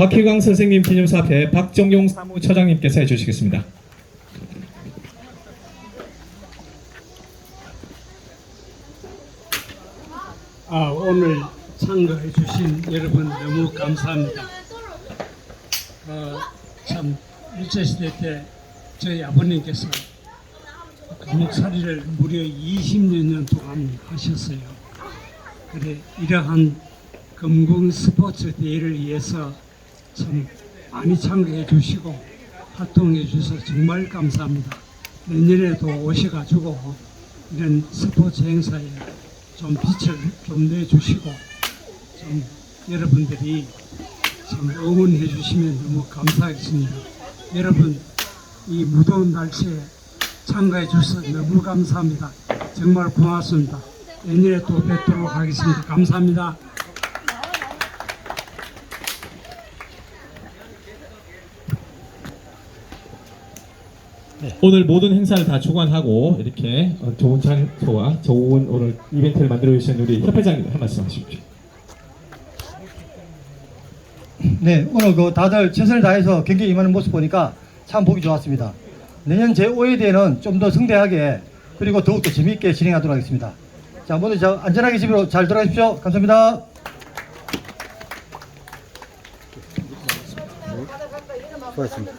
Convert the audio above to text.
박희광 선생님 기념사 앞에 박정용 사무처장님께서 해주시겠습니다. 아, 오늘 참가해 주신 여러분 너무 감사합니다. 어, 참 일제시대 때 저희 아버님께서 감옥살이를 무려 20년 동안 하셨어요. 그래 이러한 금공 스포츠 대회를 위해서 참 많이 참가해 주시고 활동해 주셔서 정말 감사합니다. 내년에도 오셔가지고 이런 스포츠 행사에 좀 빛을 좀 내주시고 좀 여러분들이 참 응원해 주시면 너무 감사하겠습니다. 여러분 이 무더운 날씨에 참가해 주셔서 너무 감사합니다. 정말 고맙습니다. 내년에 또 뵙도록 하겠습니다. 감사합니다. 오늘 모든 행사를 다 주관하고 이렇게 어, 좋은 장소와 좋은 오늘 이벤트를 만들어 주신 우리 협회장님 한 말씀 하십시오. 네, 오늘 그 다들 최선을 다해서 경기에 임하는 모습 보니까 참 보기 좋았습니다. 내년 제5회 대회는 좀 더 성대하게 그리고 더욱더 재미있게 진행하도록 하겠습니다. 자, 모두 저 안전하게 집으로 잘 돌아가십시오. 감사합니다. 수고하셨습니다.